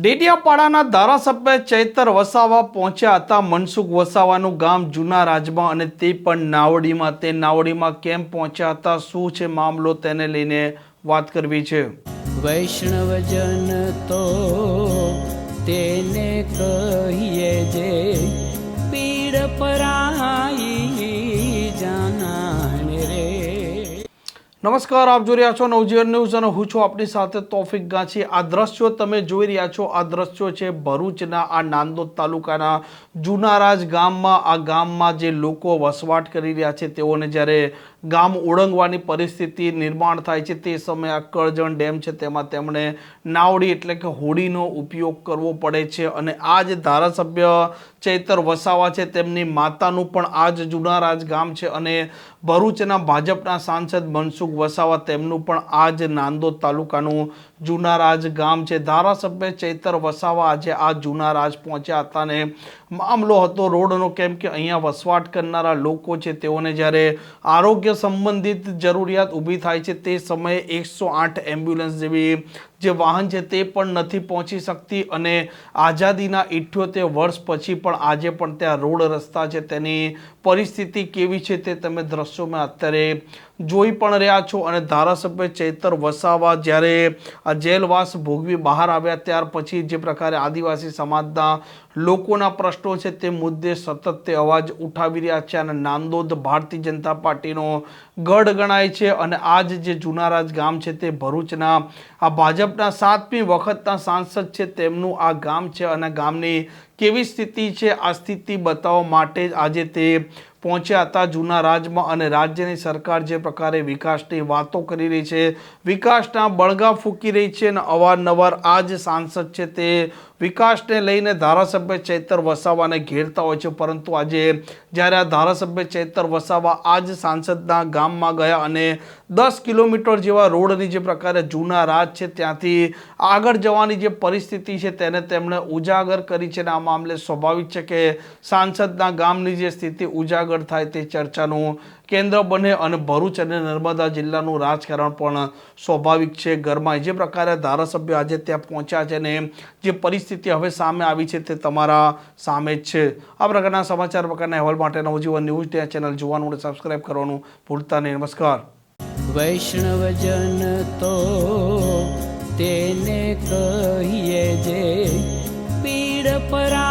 ડેડિયાપાડાના ધારાસભ્ય ચૈતર વસાવા પહોંચ્યા હતા. મનસુખ વસાવાનું ગામ જૂના રાજમાં અને તે પણ નાવડીમાં. તે નાવડીમાં કેમ પહોંચ્યા હતા? શું છે મામલો? તેને લઈને વાત કરવી છે. વૈષ્ણવજન તો તેને કહીએ જે નમસ્કાર, આપ જોઈ રહ્યા છો નવજીવન ન્યૂઝ અને હું છું આપની સાથે તોફિક ગાંચી. આ દ્રશ્યો તમે જોઈ રહ્યા છો, આ દ્રશ્યો છે ભરૂચના, આ નાંદોદ તાલુકાના જુનારાજ ગામમાં. આ ગામમાં જે લોકો વસવાટ કરી રહ્યા છે, તેઓને જ્યારે ગામ ઓળંગવાની પરિસ્થિતિ નિર્માણ થાય છે, તે સમયે આ કરજણ ડેમ છે, તેમાં તેમણે નાવડી એટલે કે હોડીનો ઉપયોગ કરવો પડે છે અને આ જે ધારાસભ્ય ચૈતર વસાવા છે, તેમની માતાનું પણ આ જ જુનારાજ ગામ છે અને ભરૂચના ભાજપના સાંસદ મનસુખ વસાવા તેમનું પણ આ જ નાંદોદ તાલુકાનું જુનારાજ ગામ છે. ધારાસભ્ય ચૈતર વસાવા આજે આ જુનારાજ પહોંચ્યા હતા ને મામલો હતો રોડનો, કેમ કે અહીંયા વસવાટ કરનારા લોકો છે, તેઓને જ્યારે આરોગ્ય સંબંધિત જરૂરિયાત ઊભી થાય છે, તે સમયે એકસો આઠ એમ્બ્યુલન્સ જેવી જે વાહન છે, તે પણ નથી પહોંચી શકતી અને આઝાદીના ઇઠ્યોતેર વર્ષ પછી પણ આજે પણ ત્યાં રોડ રસ્તા છે. તેની પરિસ્થિતિ કેવી છે તે તમે દ્રશ્યોમાં અત્યારે જોઈ પણ રહ્યા છો અને ધારાસભ્ય ચૈતર વસાવા જ્યારે આ જેલવાસ ભોગવી બહાર આવ્યા ત્યાર પછી જે પ્રકારે આદિવાસી સમાજના લોકોના પ્રશ્નો છે તે મુદ્દે સતત તે અવાજ ઉઠાવી રહ્યા છે અને નાંદોદ ભારતીય જનતા પાર્ટીનો ગઢ ગણાય છે અને આજ જે જુનારાજ ગામ છે તે ભરૂચના આ ભાજપના સાતમી વખતના સાંસદ છે તેમનું આ ગામ છે અને ગામની કેવી સ્થિતિ છે? આ સ્થિતિ બતાવવા માટે જ આજે તે પહોંચ્યા હતા જૂના રાજમાં અને રાજ્યની સરકાર જે પ્રકારે વિકાસની વાતો કરી રહી છે, વિકાસના બળગા ફૂંકી રહી છે અને અવારનવાર આ જે સાંસદ છે તે વિકાસને લઈને ધારાસભ્ય ચૈતર વસાવાને ઘેરતા હોય છે. પરંતુ આજે જ્યારે આ ધારાસભ્ય ચૈતર વસાવા આ જ સાંસદના ગામમાં ગયા અને દસ કિલોમીટર જેવા રોડની જે પ્રકારે જૂના રાજ છે, ત્યાંથી આગળ જવાની જે પરિસ્થિતિ છે, તેને તેમણે ઉજાગર કરી છે અને આ મામલે સ્વાભાવિક છે કે સાંસદના ગામની જે સ્થિતિ ઉજાગર થાય તે ચર્ચાનું કેન્દ્ર બને અને ભરૂચ અને નર્મદા જિલ્લાનું રાજકારણ પણ સ્વાભાવિક છે ઘરમાં. જે પ્રકારે ધારાસભ્યો આજે ત્યાં પહોંચ્યા છે ને જે પરિસ્થિતિ હવે સામે આવી છે તે તમારા સામે જ છે. આ પ્રકારના સમાચાર પ્રકારના અહેવાલ માટે નવજીવન ન્યૂઝ ડે ચેનલ જોવાનું અને સબસ્ક્રાઇબ કરવાનું ભૂલતા નહીં. નમસ્કાર. વૈષ્ણવજન તો તેને કહીએ જે પીડ પરાઈ